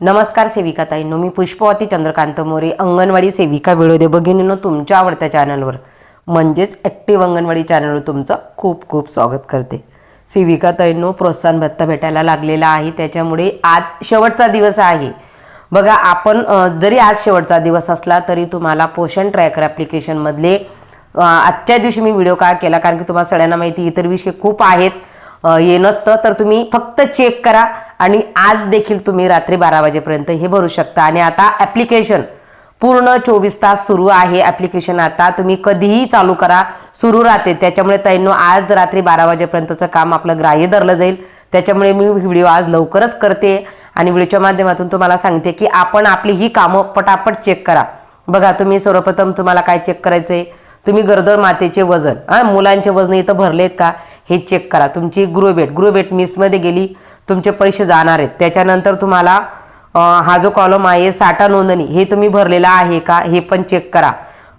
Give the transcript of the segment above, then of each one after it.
नमस्कार सेविका ताईंनो मी पुष्पवती चंद्रकांत मोरे अंगणवाडी सेविका व्हिडिओ भगिनींनो तुमच्या आवडत्या चॅनलवर. म्हणजेच ॲक्टिव्ह अंगणवाडी चॅनलवर तुमचं खूप खूप स्वागत करते. सेविका ताईंनो प्रोत्साहन भत्ता भेटायला लागलेला आहे त्याच्यामुळे आज शेवटचा दिवस आहे. बघा आपण जरी आज शेवटचा दिवस असला तरी तुम्हाला पोषण ट्रॅकर ॲप्लिकेशनमधले आजच्या दिवशी मी व्हिडिओ का केला? कारण की तुम्हाला सगळ्यांना माहिती इतर विषय खूप आहेत. हे नसतं तर तुम्ही फक्त चेक करा आणि आज देखील तुम्ही रात्री बारा वाजेपर्यंत हे भरू शकता. आणि आता ॲप्लिकेशन पूर्ण चोवीस तास सुरू आहे ॲप्लिकेशन आता. तुम्ही कधीही चालू करा. सुरू राहते. त्याच्यामुळे तैनो आज रात्री बारा वाजेपर्यंतचं काम आपलं ग्राह्य धरलं जाईल. त्याच्यामुळे मी व्हिडिओ आज लवकरच करते आणि व्हिडिओच्या माध्यमातून तुम्हाला सांगते की आपण आपली ही कामं पटापट चेक करा. बघा तुम्ही सर्वप्रथम तुम्हाला काय चेक करायचंय? तुम्ही गरोदर मातेचे वजन हा? मुलांचे वजन इथं भरलेत का? हे चेक करा. तुमची ग्रोबेट ग्रोबेट मिसमध्ये गेली तुमचे पैसे जाणार आहेत. त्याच्यानंतर तुम्हाला हा जो कॉलम आहे साठा नोंदणी हे तुम्ही भरलेला आहे का हे पण चेक करा.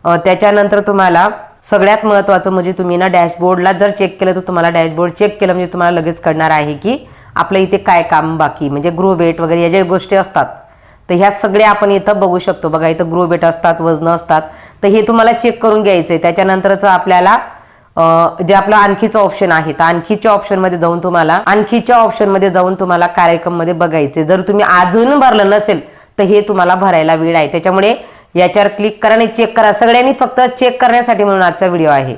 त्याच्यानंतर तुम्हाला सगळ्यात महत्त्वाचं म्हणजे तुम्ही ना डॅशबोर्डला जर चेक केलं तर तुम्हाला डॅशबोर्ड चेक केलं म्हणजे तुम्हाला लगेच कळणार आहे की आपलं इथे काय काम बाकी म्हणजे ग्रोबेट वगैरे या ज्या गोष्टी असतात तर ह्या सगळ्या आपण इथं बघू शकतो. बघा इथं ग्रोबेट असतात वजनं असतात तर हे तुम्हाला चेक करून घ्यायचं आहे त्याच्यानंतरच आपल्याला जे आपलं आणखीचं ऑप्शन आहे तर आणखीच्या ऑप्शनमध्ये जाऊन तुम्हाला आणखीच्या ऑप्शनमध्ये जाऊन तुम्हाला कार्यक्रममध्ये बघायचे. जर तुम्ही अजून भरलं नसेल तर हे तुम्हाला भरायला वेळ आहे. त्याच्यामुळे याच्यावर क्लिक करा आणि चेक करा. सगळ्यांनी फक्त चेक करण्यासाठी म्हणून आजचा व्हिडिओ आहे.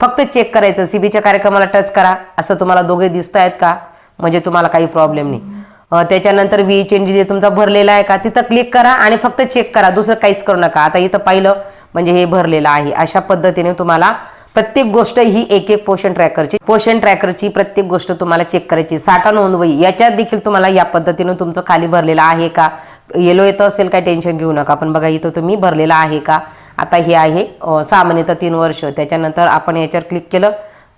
फक्त चेक करायचं. सीबीच्या कार्यक्रमाला टच करा. असं तुम्हाला दोघे दिसत आहेत का? म्हणजे तुम्हाला काही प्रॉब्लेम नाही. त्याच्यानंतर त्याच्यानंतर वी एन जी तुमचा भरलेला आहे का तिथं क्लिक करा आणि फक्त चेक करा. दुसरं काहीच करू नका. आता इथं पाहिलं म्हणजे हे भरलेलं आहे. अशा पद्धतीने तुम्हाला प्रत्येक गोष्ट ही एक एक पोषण ट्रॅकरची पोषण ट्रॅकरची प्रत्येक गोष्ट तुम्हाला चेक करायची. साठा नोंदवही याच्यात देखील तुम्हाला या पद्धतीनं तुमचं खाली भरलेलं आहे का? येलो येतं असेल काय टेन्शन घेऊ नका पण बघा इथं तुम्ही भरलेला आहे का? आता हे आहे सामान्यतः तीन वर्ष. त्याच्यानंतर आपण याच्यावर क्लिक केलं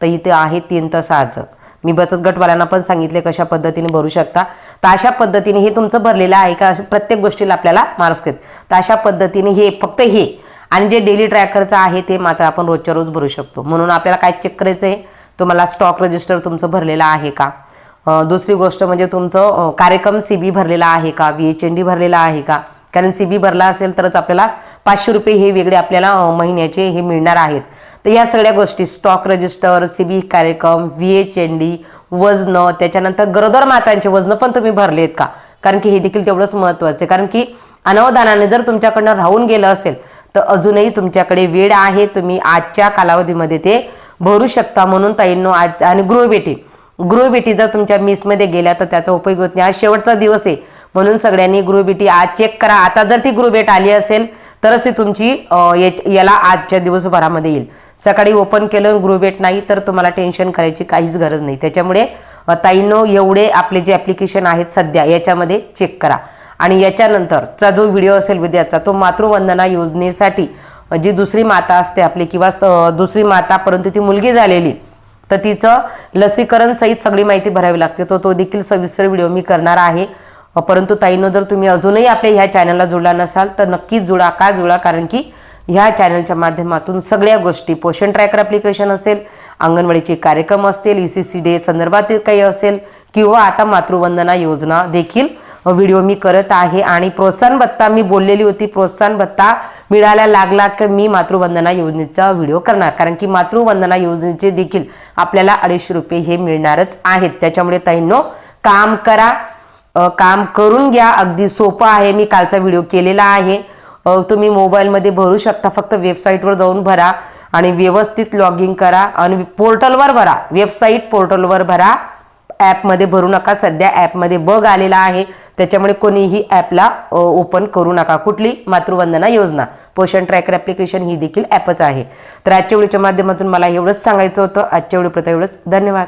तर इथे आहे तीन तर सहाचं मी बचत गटवाल्यांना पण सांगितले कशा पद्धतीने भरू शकता. तर अशा पद्धतीने हे तुमचं भरलेलं आहे का? प्रत्येक गोष्टीला आपल्याला मार्क्स घेत तर अशा पद्धतीने हे फक्त हे आणि जे डेली ट्रॅकरचं आहे ते मात्र आपण रोजच्या रोज भरू शकतो. म्हणून आपल्याला काय चेक करायचं आहे तुम्हाला स्टॉक रजिस्टर तुमचं भरलेलं आहे का? दुसरी गोष्ट म्हणजे तुमचं कार्यक्रम सी बी भरलेला आहे का? व्ही एच एन डी भरलेला आहे का? कारण सी बी भरला असेल तरच आपल्याला पाचशे रुपये हे वेगळे आपल्याला महिन्याचे हे मिळणार आहेत. तर या सगळ्या गोष्टी स्टॉक रजिस्टर सी बी कार्यक्रम व्ही एच एन डी वजनं त्याच्यानंतर गरोदर मातांचे वजनं पण तुम्ही भरलेत का? कारण की हे देखील तेवढंच महत्त्वाचं आहे. कारण की अनवधानाने जर तुमच्याकडनं राहून गेलं असेल तर अजूनही तुमच्याकडे वेळ आहे तुम्ही आजच्या कालावधीमध्ये ते भरू शकता म्हणून ताईंनो आज आणि गृहबेटी गृहबेटी जर तुमच्या मिसमध्ये गेल्या तर त्याचा उपयोग होत नाही. आज शेवटचा दिवस आहे म्हणून सगळ्यांनी गृहबेटी आज चेक करा. आता जर ती गृहबेट आली असेल तरच ती तुमची याला आजच्या दिवसभरामध्ये येईल. सकाळी ओपन केलं गृहबेट नाही तर तुम्हाला टेन्शन करायची काहीच गरज नाही. त्याच्यामुळे अं, ताईंनो एवढे आपले जे ॲप्लिकेशन आहेत सध्या याच्यामध्ये चेक करा. आणि याच्यानंतरचा जो व्हिडिओ असेल विद्याचा तो मातृवंदना योजनेसाठी जी दुसरी माता असते आपली किंवा दुसरी माता परंतु ती मुलगी झालेली तर तिचं लसीकरण सहित सगळी माहिती भरावी लागते. तो तो देखील सविस्तर व्हिडिओ मी करणार आहे. परंतु ताईनो जर तुम्ही अजूनही आपल्या ह्या चॅनलला जुळला नसाल तर नक्कीच जुळा का जुळा कारण की ह्या चॅनलच्या माध्यमातून सगळ्या गोष्टी पोषण ट्रॅकर ॲप्लिकेशन असेल अंगणवाडीचे कार्यक्रम असतील ई सी सी डे संदर्भातील काही असेल किंवा आता मातृवंदना योजना देखील व्हिडिओ मी करत आहे आणि प्रोत्साहन भत्ता मी बोललेली होती. प्रोत्साहन भत्ता मिळायला लागला की मी मातृवंदना योजनेचा व्हिडिओ करणार. कारण की मातृवंदना योजनेचे देखील आपल्याला अडीचशे रुपये हे मिळणारच आहेत. त्याच्यामुळे ताईंनो काम करा. काम करून घ्या. अगदी सोपं आहे. मी कालचा व्हिडिओ केलेला आहे. तुम्ही मोबाईलमध्ये भरू शकता. फक्त वेबसाईटवर जाऊन भरा आणि व्यवस्थित लॉग इन करा आणि पोर्टलवर भरा. वेबसाईट पोर्टलवर भरा. ॲपमध्ये भरू नका. सध्या ॲपमध्ये बग आलेला आहे. त्याच्यामुळे कोणीही ॲपला ओपन करू नका. कुठली? मातृवंदना योजना. पोषण ट्रॅकर ॲप्लिकेशन ही देखील ॲपच आहे. तर आजच्या व्हिडिओच्या माध्यमातून मला एवढंच सांगायचं होतं. आजच्या व्हिडिओ प्रथा एवढंच. धन्यवाद.